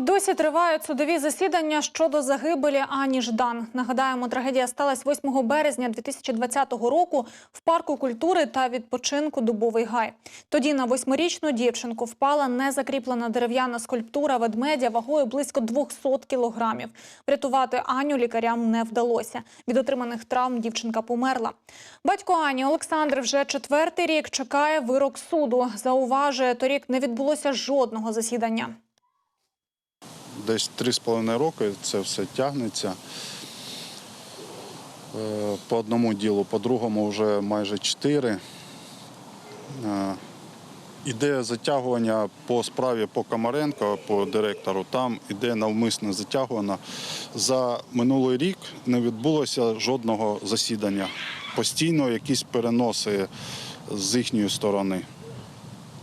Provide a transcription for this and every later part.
І досі тривають судові засідання щодо загибелі Ані Ждан. Нагадаємо, трагедія сталася 8 березня 2020 року в парку культури та відпочинку Дубовий гай. Тоді на восьмирічну дівчинку впала незакріплена дерев'яна скульптура ведмедя вагою близько 200 кілограмів. Врятувати Аню лікарям не вдалося. Від отриманих травм дівчинка померла. Батько Ані Олександр вже четвертий рік чекає вирок суду. Зауважує, торік не відбулося жодного засідання. Десь три з половиною роки це все тягнеться. Е, По одному ділу, по другому вже майже чотири. Е, Іде затягування по справі по Комаренко, по директору. Там іде навмисне затягування. За минулий рік не відбулося жодного засідання. Постійно якісь переноси з їхньої сторони.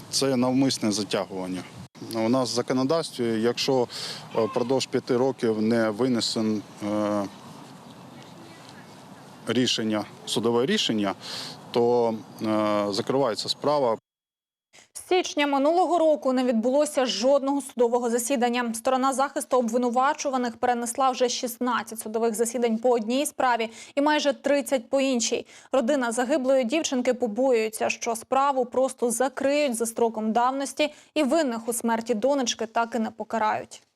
Це навмисне затягування. У нас в законодавстві, якщо е, впродовж п'яти років не винесен е, рішення, судове рішення, то е, закривається справа. Січня минулого року не відбулося жодного судового засідання. Сторона захисту обвинувачуваних перенесла вже 16 судових засідань по одній справі і майже 30 по іншій. Родина загиблої дівчинки побоюється, що справу просто закриють за строком давності і винних у смерті донечки так і не покарають.